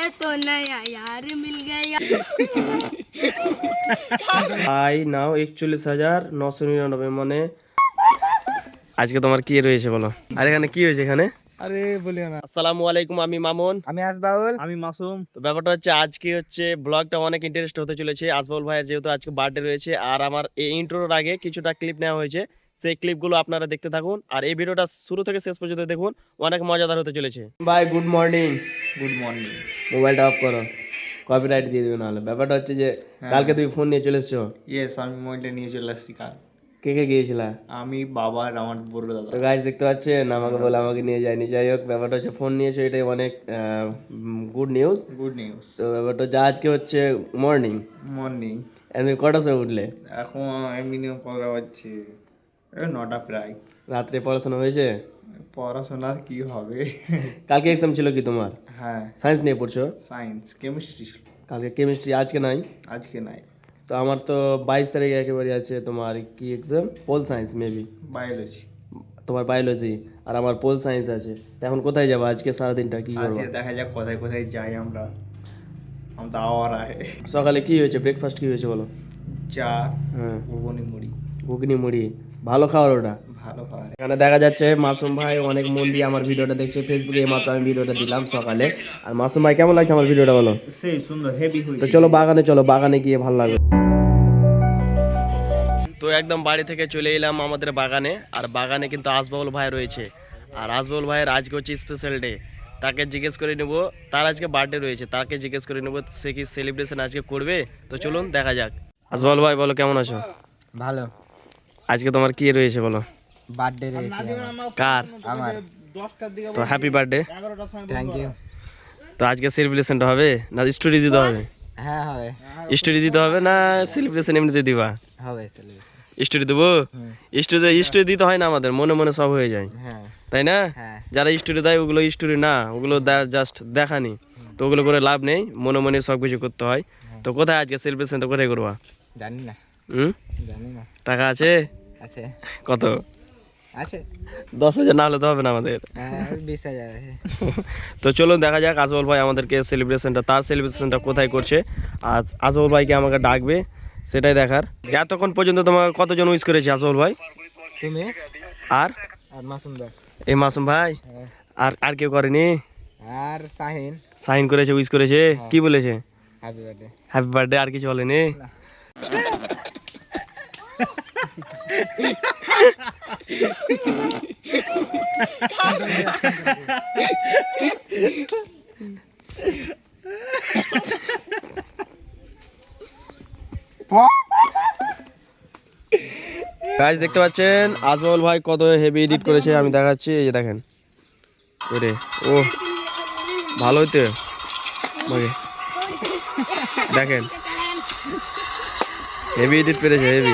तुझे तो नया यार मिल गया আই নাও একচল্লিশ হাজার নশো নিরানব্বই মানে আজকে তোমার কি রয়েছে বলো আর এখানে কি হয়েছে এখানে আরে বলিও না আসসালামু আলাইকুম আমি মামুন আমি আসবাউল আমি মাসুম তো ব্যাপারটা হচ্ছে আজকে হচ্ছে ব্লগটা অনেক ইন্টারেস্ট হতে চলেছে আজমল ভাইয়ের যেহেতু আজকে বার্থডে রয়েছে আর আমার এই ইন্ট্রোর আগে কিছুটা ক্লিপ নেওয়া হয়েছে সেই ক্লিপগুলো আপনারা দেখতে থাকুন আর এই ভিডিওটা শুরু থেকে শেষ পর্যন্ত দেখুন অনেক মজাদার হতে চলেছে ভাই গুড মর্নিং গুড মর্নিং মোবাইলটা অফ করো। কপিরাইট দিয়ে দেবে নাহলে। ব্যাপারটা হচ্ছে যে কালকে তুমি ফোন নিয়ে চলে এসছো? ইয়েস আমি মোবাইলটা নিয়ে চলে আসছি কাল। কে কে গিয়েছিলা? আমি বাবা আর আমার বড় দাদা। তো গাছ দেখতে পাচ্ছেন? আমাকে বলে আমাকে নিয়ে যায়নি। যাই হোক ব্যাপারটা হচ্ছে ফোন নিয়েছো এটাই অনেক গুড নিউজ গুড নিউজ তো ব্যাপারটা যা আজকে হচ্ছে মর্নিং মর্নিং তুমি কটার সময় উঠলে? এখন মিনিমাম কটা বাজছে। নটা প্রায়। রাত্রে পড়াশোনা হয়েছে? পড়াশোনার কি হবে? কালকে এক্সাম ছিল কি তোমার? হ্যাঁ। সায়েন্স নিয়ে পড়ছো? সায়েন্স কেমিস্ট্রি ছিল। কালকে কেমিস্ট্রি আজকে নাই? আজকে নাই। তো আমার তো বাইশ তারিখে একেবারে আছে তোমার কি exam pol science maybe biology তোমার বায়োলজি আর আমার পোল সায়েন্স আছে। তো এখন কোথায় যাব? আজকে সারাদিনটা কি আজকে দেখা যাক কোথায় কোথায় যাই আমরা। আমরা আওয়ার আহে। সকালে কি হয়েছে? ব্রেকফাস্ট কি হয়েছে বলো? চা হ্যাঁ। ঘুগনি মুড়ি। ঘুগনি মুড়ি। ভালো খাবার ওটা? ভালো খাবার এখানে দেখা যাচ্ছে মাসুম ভাই অনেক মন দিয়ে আমার ভিডিওটা দেখছে। ফেসবুকে এইমাত্র আমি ভিডিওটা দিলাম সকালে। আর মাসুম ভাই কেমন লাগছে আমার ভিডিওটা বলো? সেই সুন্দর হেভি তো চলো বাগানে চলো বাগানে গিয়ে ভালো লাগবে। তো একদম বাড়ি থেকে চলে এলাম আমাদের বাগানে। আর বাগানে কিন্তু আসবাউল ভাই রয়েছে। আর আসবাউল ভাইয়ের আজকে হচ্ছে স্পেশাল ডে তাকে জিজ্ঞেস করে নেব তার আজকে বার্থডে রয়েছে। তাকে জিজ্ঞেস করে নেব সে কি সেলিব্রেশন আজকে করবে? তো চলুন দেখা যাক। আসবাউল ভাই বলো কেমন আছো? ভালো। আজকে তোমার কি রয়েছে বলো? বার্থডে রয়েছে কার? আমার। তো হ্যাপি বার্থডে থ্যাংক ইউ তো আজকে সেলিব্রেশনটা হবে? না স্টোরি দিতে হবে? হ্যাঁ হবে। স্টোরি দিতে হবে না সেলিব্রেশন এমনিতে দিবা? হবে স্টোরি দেবো? স্টোরি স্টোরি দিতে হয় না আমাদের মনে মনে সব হয়ে যায়। হ্যাঁ। তাই না? হ্যাঁ। যারা স্টোরি দেয় ওগুলো স্টোরি না ওগুলো জাস্ট দেখানি। তো ওগুলো করে লাভ নেই মনে মনে সব কিছু করতে হয়। তো কোথায় আজকে সেলিব্রেশনটা কোথায় করবা? জানি না। হুম? জানি না। টাকা আছে? আছে। কত? আছে। দশ হাজার না হলে তো হবে না আমাদের। হ্যাঁ বিশ হাজার আছে। তো চলুন দেখা যাক আজমল ভাই আমাদেরকে সেলিব্রেশনটা তার সেলিব্রেশনটা কোথায় করছে। আর আজমল ভাইকে আমাকে ডাকবে সেটাই দেখার। এতক্ষণ পর্যন্ত তোমার কতজন উইশ করেছে আজমল ভাই? তুমি? আর? আর মাসুম দা। এই মাসুম ভাই? হ্যাঁ। আর আর কেউ করেনি? আর শাহিন। সাইন করেছে উইশ করেছে? কি বলেছে? হ্যাপি বার্থডে হ্যাপি বার্থডে আর কিছু বলেনি? গাছ দেখতে পাচ্ছেন? আজমল ভাই কত হেভি এডিট করেছে, আমি দেখাচ্ছি, এই যে দেখেন। ও ভালোই তো দেখেন। হেভি এডিট পেরেছে হেভি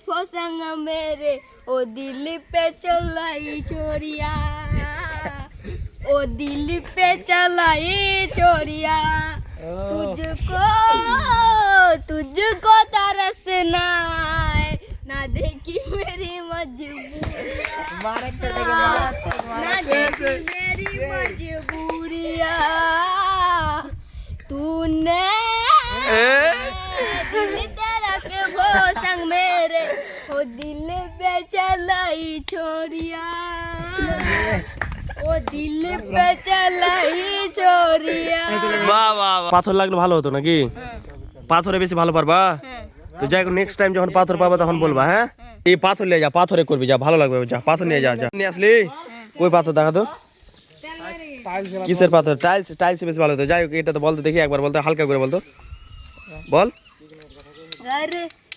संग मेरे ओ दिल पे चलाई छोरिया ओ दिल पे चलाई छोरिया तुझको तुझको तरसना है। ना देखी मेरी मजबूरिया। ना देखी मेरी मजबूरिया तूने दिल तेरा के वो संग मेरे ओ दिल पे चलाई छोरिया ओ दिल पे चलाई छोरिया বাহ বাহ বাহ। পাথর লাগলে ভালো হতো নাকি পাথরে বেশি ভালো পারবা হ্যাঁ তো যাই নেক্সট টাইম যখন পাথর পাবা তখন বলবা হ্যাঁ এই পাথর নিয়ে যা পাথরে করবি যা ভালো লাগবে যা পাথর নিয়ে যা যা নিয়ে আসলি ওই পাথর দেখা তো কিসের পাথর টাইলস টাইলস বেশি ভালো হতো যাই হোক এটা তো বলতে দেখি একবার বলতে হালকা করে বলতো বল घर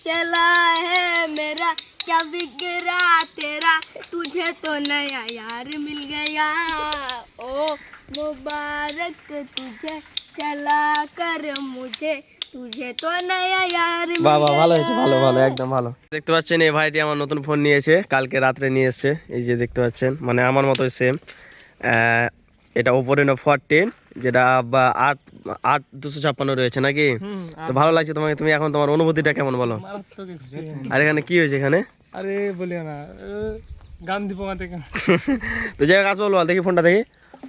चला है मेरा क्या बिगड़ा तेरा तुझे तो नया यार मिल गया ओ मुबारक तुझे चला कर मुझे तुझे तो नया यार मिल বাহ বাহ ভালো गया। হয়েছে ভালো ভালো একদম ভালো দেখতে পাচ্ছেন এই ভাইটি আমার নতুন ফোন নিয়েছে কালকে রাত্রে নিয়ে এসছে এই যে দেখতে পাচ্ছেন মানে আমার মতোই সেম এটা ওপোরেনো ফোরটিন যেটা বা আট আট দুশো ছাপ্পান্ন রয়েছে নাকি? তো ভালো লাগছে তোমাকে। তুমি এখন তোমার অনুভূতিটা কেমন বলো? আর এখানে কি হয়েছে এখানে? আরে বলিও না গান্ধী পোঙা থেকে তো যাই হোক আসব বল দেখি ফোনটা দেখি।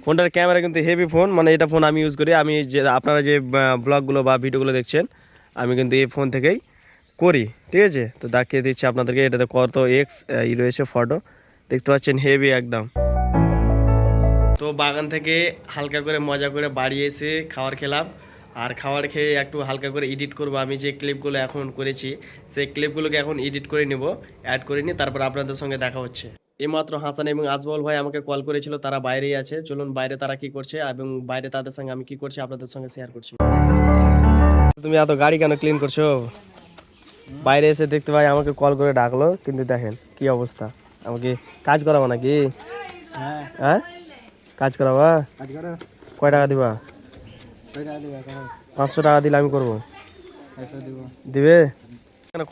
ফোনটার ক্যামেরা কিন্তু হেভি ফোন মানে এটা ফোন আমি ইউজ করি। আমি যে আপনারা যে ব্লগগুলো বা ভিডিওগুলো দেখছেন আমি কিন্তু এই ফোন থেকেই করি ঠিক আছে? তো দেখিয়ে দিচ্ছি আপনাদেরকে এটাতে কত এক্স ই রয়েছে ফটো দেখতে পাচ্ছেন হেভি একদম। তো বাগান থেকে হালকা করে মজা করে বাড়ি এসে খাওয়ার খেলাম। আর খাবার খেয়ে একটু হালকা করে এডিট করব। আমি যে ক্লিপগুলো এখন করেছি সেই ক্লিপগুলোকে এখন এডিট করে নেব অ্যাড করে নিয়ে তারপর আপনাদের সঙ্গে দেখা হচ্ছে। এইমাত্র হাসান এবং আজমল ভাই আমাকে কল করেছিল তারা বাইরেই আছে। চলুন বাইরে তারা কি করছে এবং বাইরে তাদের সঙ্গে আমি কি করছি আপনাদের সঙ্গে শেয়ার করছি। তুমি এত গাড়ি কেন ক্লিন করছ? বাইরে এসে দেখতে ভাই আমাকে কল করে ডাকলো কিন্তু দেখেন কি অবস্থা। আমাকে কাজ করাবো নাকি? হ্যাঁ? কাজ করাবা? কয় টাকা দিবা? পাঁচশো টাকা দিলে আমি করব। দিবে।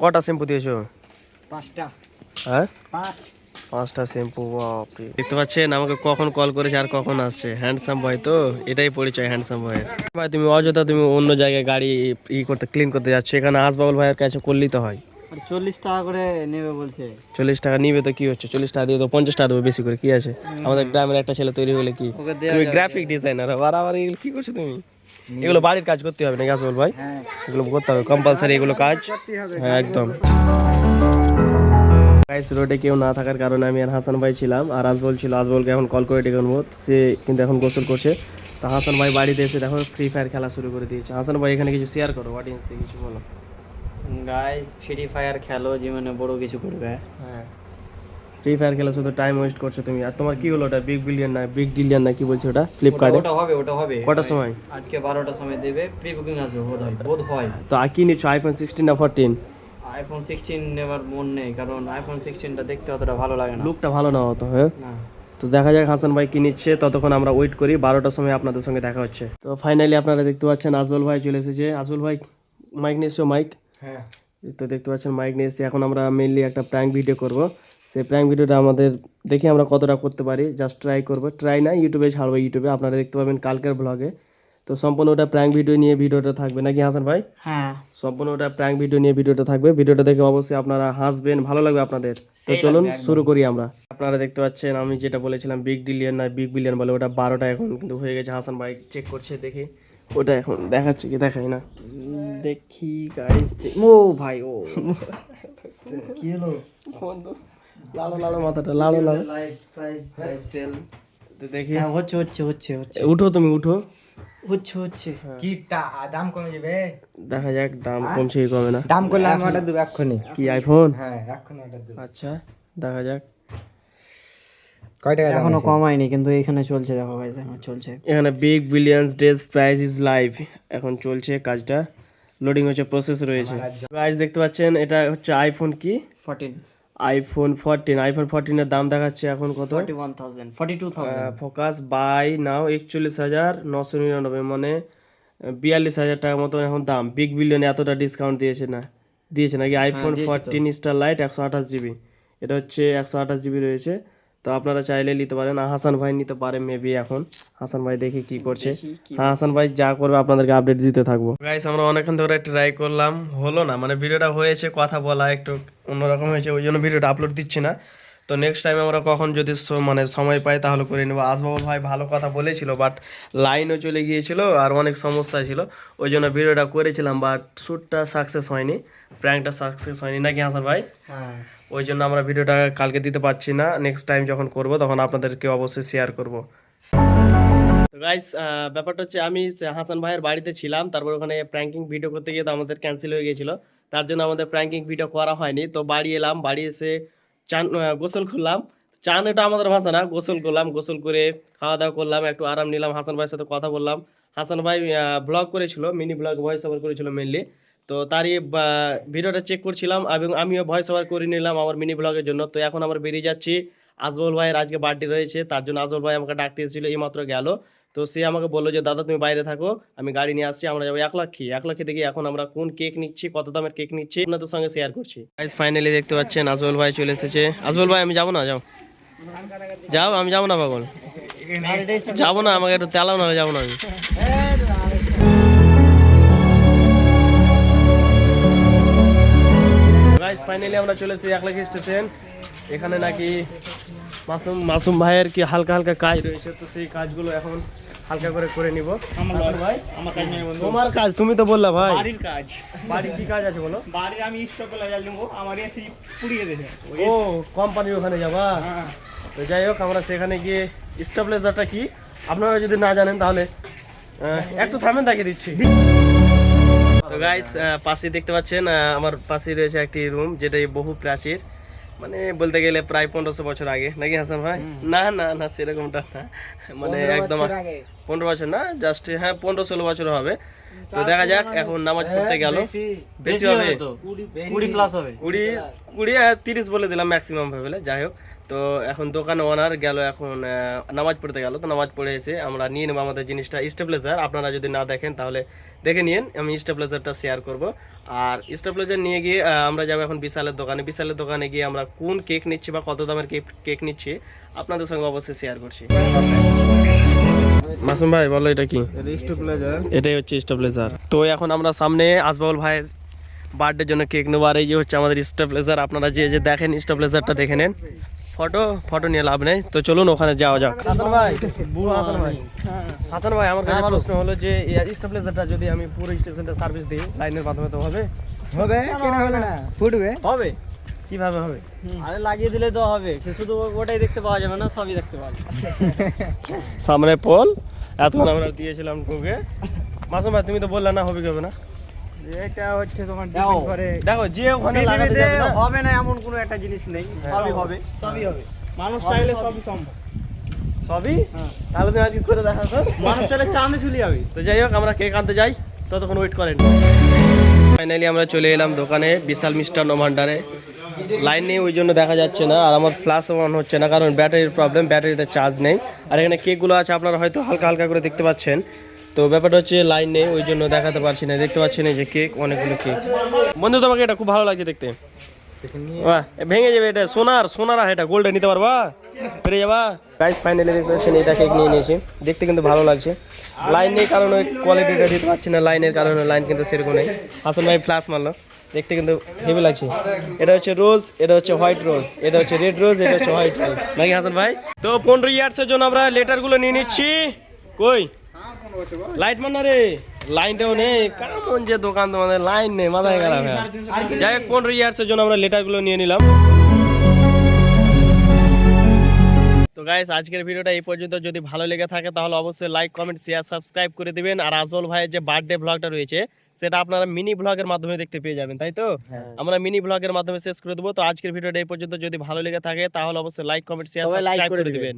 কটা শ্যাম্পু দিয়েছ? পাঁচটা। হ্যাঁ? পাঁচ। পাঁচটা শ্যাম্পু বাপরে। দেখতে পাচ্ছেন আমাকে কখন কল করেছে আর কখন আসছে। হ্যান্ডসাম বয় তো এটাই পরিচয় হ্যান্ডসাম বয়ের ভাই তুমি অযথা তুমি অন্য জায়গায় গাড়ি ই করতে ক্লিন করতে যাচ্ছ। এখানে আসবাবুল ভাইয়ের কাছে করলেই তো হয়। চল্লিশ টাকা করে নেবে বলছে। চল্লিশ টাকা নিবে তো কি হচ্ছে? চল্লিশ টাকা দিয়ে তো পঞ্চাশ টাকা দেবো বেশি করে কি আছে? আমাদের গ্রামের একটা ছেলে তৈরি হলে কি? তুমি গ্রাফিক ডিজাইনার আর আবার এগুলো কি করছ তুমি? এগুলো বাড়ির কাজ করতে হবে নাকি আসবল ভাই? হ্যাঁ। এগুলো করতে হবে কম্পালসারি এগুলো কাজ। হ্যাঁ একদম। গাইস রোডে কেউ না থাকার কারণে আমি আর হাসান ভাই ছিলাম আর আজবল ছিল আজবলকে এখন কল করে ডেকে আনব। সে কিন্তু এখন গোসল করছে। তা হাসান ভাই বাড়িতে এসে দেখো ফ্রি ফায়ার খেলা শুরু করে দিয়েছে। হাসান ভাই এখানে কিছু শেয়ার করো অডিয়েন্সকে কিছু বলো। গাইস ফ্রি ফায়ার খেলো জীবনে বড় কিছু করবে। হ্যাঁ। ফ্রি ফায়ার খেলা শুধু টাইম ওয়েস্ট করছ তুমি। আর তোমার কি হলো ওটা? বিগ বিলিয়ন না বিগ ডিলিয়ন না কি বলছো ওটা? ফ্লিপকার্টে ওটা হবে ওটা হবে। কটার সময়? আজকে বারোটার সময় দেবে। প্রি বুকিং আসবে বোধ হয় বোধ হয়। তো আর কি নিচ্ছ আইফোন সিক্সটিন না ফোরটিন আইফোন সিক্সটিন নেবার মন নেই কারণ আইফোন সিক্সটিনটা দেখতে অতটা ভালো লাগে না। লুকটা ভালো না হতো হ্যাঁ? না। তো দেখা যাক হাসান ভাই কি নিচ্ছে। ততক্ষণ আমরা ওয়েট করি বারোটার সময় আপনাদের সঙ্গে দেখা হচ্ছে। তো ফাইনালি আপনারা দেখতে পাচ্ছেন আজবল ভাই চলে এসেছে। আজবল ভাই মাইক এসছো মাইক হ্যাঁ। তো দেখতে পাচ্ছেন মাইক নিয়ে এসেছি। এখন আমরা মেনলি একটা প্র্যাঙ্ক ভিডিও করব। সেই প্র্যাঙ্ক ভিডিওটা আমাদের দেখি আমরা কতটা করতে পারি। জাস্ট ট্রাই করব। ট্রাই না ইউটিউবে ছাড়বো। ইউটিউবে আপনারা দেখতে পাবেন কালকের ব্লগে তো সম্পূর্ণ ওটা প্র্যাঙ্ক ভিডিও নিয়ে ভিডিওটা থাকবে। নাকি হাসান ভাই? হ্যাঁ। সম্পূর্ণ ওটা প্র্যাঙ্ক ভিডিও নিয়ে ভিডিওটা থাকবে। ভিডিওটা দেখে অবশ্যই আপনারা হাসবেন। ভালো লাগবে আপনাদের। তো চলুন শুরু করি আমরা। আপনারা দেখতে পাচ্ছেন আমি যেটা বলেছিলাম বিগ ডিলিয়ন না বিগ বিলিয়ন বলে ওটা বারোটা এখন কিন্তু হয়ে গেছে। হাসান ভাই চেক করছে দেখি। ওটা এখন দেখাচ্ছে কি দেখাই না। দেখি গাইস ও ভাই ও। কি হলো? লালো লালো মাথাটা লালো লালো। সেল তো দেখি। হ্যাঁ হচ্ছে হচ্ছে হচ্ছে হচ্ছে। উঠো তুমি উঠো। হচ্ছে হচ্ছে। কি দাম কমে যাবে? দেখা যাক দাম কমছে কি কমে না। দাম করলে আমি অর্ডার দেবো এক্ষুনি। কি আইফোন হ্যাঁ এক্ষুনি অর্ডার দেবো। আচ্ছা দেখা যাক। কয় টাকা এখনও কমায়নি কিন্তু এখানে চলছে দেখো গাইস এখন চলছে। এখানে big billions days price is live এখন চলছে কাজটা। লোডিং হচ্ছে প্রসেস রয়েছে। গাইজ দেখতে পাচ্ছেন এটা হচ্ছে আইফোন কি? ফোরটিন আইফোন ফোরটিন আইফোন ফোরটিনের দাম দেখাচ্ছে এখন কত? Forty one thousand forty two thousand focus buy now একচল্লিশ হাজার নশো নিরানব্বই। মানে বিয়াল্লিশ হাজার টাকার মতো এখন দাম। বিগ বিলিয়নে এতটা ডিসকাউন্ট দিয়েছে না। দিয়েছে নাকি আইফোন ফোরটিন স্টার লাইট একশো আঠাশ জিবি এটা হচ্ছে একশো আঠাশ জিবি রয়েছে। তো আপনারা চাইলে নিতে পারেন। আর হাসান ভাই নিতে পারে মেবি এখন। হাসান ভাই দেখি কি করছে। হ্যাঁ হাসান ভাই যা করবে আপনাদেরকে আপডেট দিতে থাকব। গাইস আমরা অনেকক্ষণ ধরে ট্রাই করলাম। হলো না। মানে ভিডিওটা হয়েছে কথা বলা একটু অন্যরকম হয়েছে। ওই জন্য ভিডিওটা আপলোড দিচ্ছি না। তো নেক্সট টাইম আমরা কখন যদি স- মানে সময় পাই তাহলে করে নেব। আসবাবুল ভাই ভালো কথা বলেছিল বাট লাইনও চলে গিয়েছিল আর অনেক সমস্যা ছিল। ওই জন্য ভিডিওটা করেছিলাম বাট শ্যুটটা সাকসেস হয়নি। প্র্যাঙ্কটা সাকসেস হয়নি। নাকি হাসান ভাই? হ্যাঁ। ওই জন্য আমরা ভিডিওটা কালকে দিতে পারছি না নেক্সট টাইম যখন করব তখন আপনাদেরকে অবশ্যই শেয়ার করব। গাইস ব্যাপারটা হচ্ছে আমি হাসান ভাইয়ের বাড়িতে ছিলাম, তারপর ওখানে প্র্যাঙ্কিং ভিডিও করতে গিয়ে তো আমাদের ক্যান্সেল হয়ে গিয়েছিল, তার জন্য আমাদের প্র্যাঙ্কিং ভিডিও করা হয়নি। তো বাড়ি এলাম, বাড়ি এসে চান গোসল করলাম। চান এটা আমাদের ভাষা না, গোসল করলাম, গোসল করে খাওয়া দাওয়া করলাম, একটু আরাম নিলাম, হাসান ভাইয়ের সাথে কথা বললাম। হাসান ভাই ব্লগ করেছিল মিনি ব্লগ ভয়েস ওভার করেছিল মেনলি তো তারই ভিডিওটা চেক করছিলাম এবং আমিও ভয়েস ওভার করে নিলাম আমার মিনি ব্লগের জন্য। তো এখন আমরা বেরিয়ে যাচ্ছি। আজবল ভাইয়ের আজকে বার্থডে রয়েছে, তার জন্য আজবল ভাই আমাকে ডাকতে এসেছিল এইমাত্র গেল। তো সে আমাকে বলল যে, দাদা, তুমি বাইরে থাকো, আমি গাড়ি নিয়ে আসছি, আমরা যাব এক লক্ষি এক লক্ষি থেকে এখন আমরা কোন কেক নিচ্ছি, কত দামের কেক নিচ্ছি, আপনাদের সঙ্গে শেয়ার করছি। ফাইনালি দেখতে পাচ্ছেন আজবল ভাই চলে এসেছে। আজবল ভাই, আমি যাব না? যাও। যাও, আমি যাব না, পাগল। যাব না, আমাকে একটু তেলাও না যাব না আমি। গাইস ফাইনালি আমরা চলে এসেছি একলাখি স্টেশন এখানে নাকি মাসুম মাসুম ভাইয়ের কি হালকা হালকা কাজ রয়েছে তো সেই কাজগুলো এখন হালকা করে করে নিব। ভাই আমার কাজ নেই বন্ধু। তোমার কাজ তুমি তো বললা ভাই। বাড়ির কাজ। বাড়ির কি কাজ আছে বলো? বাড়ির আমি স্টক লাগাই নেব আমার এসি পুড়িয়ে দেবে। ও কোম্পানির ওখানে যাবা? তো যাই হোক আমরা সেখানে গিয়ে স্টেবিলাইজারটা কি? আপনারা যদি না জানেন তাহলে একটু থামেন দেখিয়ে দিচ্ছি। তো গাইস পাশে দেখতে পাচ্ছেন আমার পাশে রয়েছে একটি রুম যেটা বহু প্রাচীর। মানে বলতে গেলে প্রায় পনেরোশো বছর আগে। নাকি হাসান ভাই? না না না সেরকমটা না। মানে একদম পনেরো বছর না জাস্ট হ্যাঁ পনেরো ষোলো বছর হবে। তো দেখা যাক এখন নামাজ পড়তে গেল। বেশি হবে। কুড়ি প্লাস হবে। কুড়ি কুড়ি তিরিশ বলে দিলাম ম্যাক্সিমাম ভেবেলে যাই হোক। তো এখন দোকান ওনার গেল এখন আহ, নামাজ পড়তে গেল। তো নামাজ পড়ে এসে আমরা নিয়ে নেব আমাদের জিনিসটা। স্টেবিলাইজার আপনারা যদি না দেখেন তাহলে দেখে নিন আমি স্টেবিলাইজারটা শেয়ার করব। আর স্টেবিলাইজার নিয়ে গিয়ে আমরা যাব এখন বিশালের দোকানে। বিশালের দোকানে গিয়ে আমরা কোন কেক নিচ্ছি বা কত দামের কেক কেক নিচ্ছি আপনাদের সঙ্গে অবশ্যই শেয়ার করছি। মাসুম ভাই বলো এটা কি? এটাই হচ্ছে স্টেবিলাইজার তো এখন আমরা সামনে আসবাউল ভাইয়ের বার্থডের জন্য কেক নেব আর এই যে হচ্ছে আমাদের স্টেবিলাইজার আপনারা যে যে দেখেন স্টেবিলাইজারটা দেখে নেন। ফটো ফটো নিয়ে লাভ নেই। তো চলুন ওখানে যাওয়া যাক। হাসান ভাই বুড়ো হাসান ভাই। হাসান ভাই আমার কাছে প্রশ্ন হলো যে এই স্টেবিলাইজারটা যদি আমি পুরো স্টেশনটা সার্ভিস দিই লাইনের মাধ্যমে তো হবে। হবে? কেন হবে না? ফুটবে? হবে। কীভাবে হবে? আরে লাগিয়ে দিলে তো হবে। সে শুধু ওটাই দেখতে পাওয়া যাবে না সবই দেখতে পাওয়া যাবে। সামনে পোল। এতক্ষণ আমরা দিয়েছিলাম তোকে মাসুম ভাই তুমি তো বললে না হবে কি হবে না? এটা হচ্ছে তোমার depend করে দেখো যে ওখানে লাগাতে যাবে না। হবে না এমন কোনো একটা জিনিস নেই সবই হবে। সবই হবে। মানুষ চাইলে সবই সম্ভব। সবই? তাহলে তুমি আজকে করে দেখা তো মানুষ চাইলে চাঁদে চলে যাবে। তো যাই হোক আমরা কেক আনতে যাই। ততক্ষণ ওয়েট করেন। ফাইনালি আমরা চলে এলাম দোকানে বিশাল মিষ্টান্ন ভান্ডারে লাইন নেই ওই জন্য দেখা যাচ্ছে না আর আমার ফ্ল্যাশ অন হচ্ছে না কারণ ব্যাটারির প্রবলেম ব্যাটারিতে চার্জ নেই। আর এখানে কেকগুলো আছে আপনারা হয়তো হালকা হালকা করে দেখতে পাচ্ছেন। তো ব্যাপারটা হচ্ছে লাইন নেই ওই জন্য দেখাতে পারছি না দেখতে পাচ্ছি না যে কেক অনেকগুলো কেক বন্ধু তোমাকে এটা খুব ভালো লাগছে দেখতে। বাহ, ভেঙে যাবে এটা সোনার সোনার এটা গোল্ডে নিতে পারবা? পেরে যাবা? গাইস ফাইনালি দেখতে পাচ্ছেন এটা কেক নিয়ে নিয়েছি। দেখতে কিন্তু ভালো লাগছে। লাইন নেই কারণ ওই কোয়ালিটিটা দিতে পারছি না লাইনের কারণে লাইন কিন্তু সেরকম নেই। হাসান ভাই ফ্ল্যাশ মারলো। দেখতে কিন্তু হেভি লাগছে। এটা হচ্ছে রোজ এটা হচ্ছে হোয়াইট রোজ এটা হচ্ছে রেড রোজ এটা হচ্ছে হোয়াইট রোজ নাকি হাসান ভাই? তো পনেরো ইয়ার্সের জন্য আমরা লেটারগুলো নিয়ে নিচ্ছি। কই? লাইট মার না রে লাইনটাও নেই। কেমন যে দোকান তোমাদের লাইন নেই মাথায় গেলাম যাই হোক পনেরো ইয়ার্সের জন্য আমরা লেটারগুলো নিয়ে নিলাম। তো গাইস আজকের ভিডিওটা এই পর্যন্ত। যদি ভালো লেগে থাকে তাহলে অবশ্যই লাইক কমেন্ট শেয়ার সাবস্ক্রাইব করে দিবেন। আর আজমল ভাইয়ের যে বার্থডে ব্লগটা রয়েছে সেটা আপনারা মিনি ব্লগের মাধ্যমে দেখতে পেয়ে যাবেন তাই তো? আমরা মিনি ব্লগের মাধ্যমে শেষ করে দেবো। তো আজকের ভিডিওটা এই পর্যন্ত। যদি ভালো লেগে থাকে তাহলে অবশ্যই লাইক কমেন্ট শেয়ার সাবস্ক্রাইব করে। দিবেন।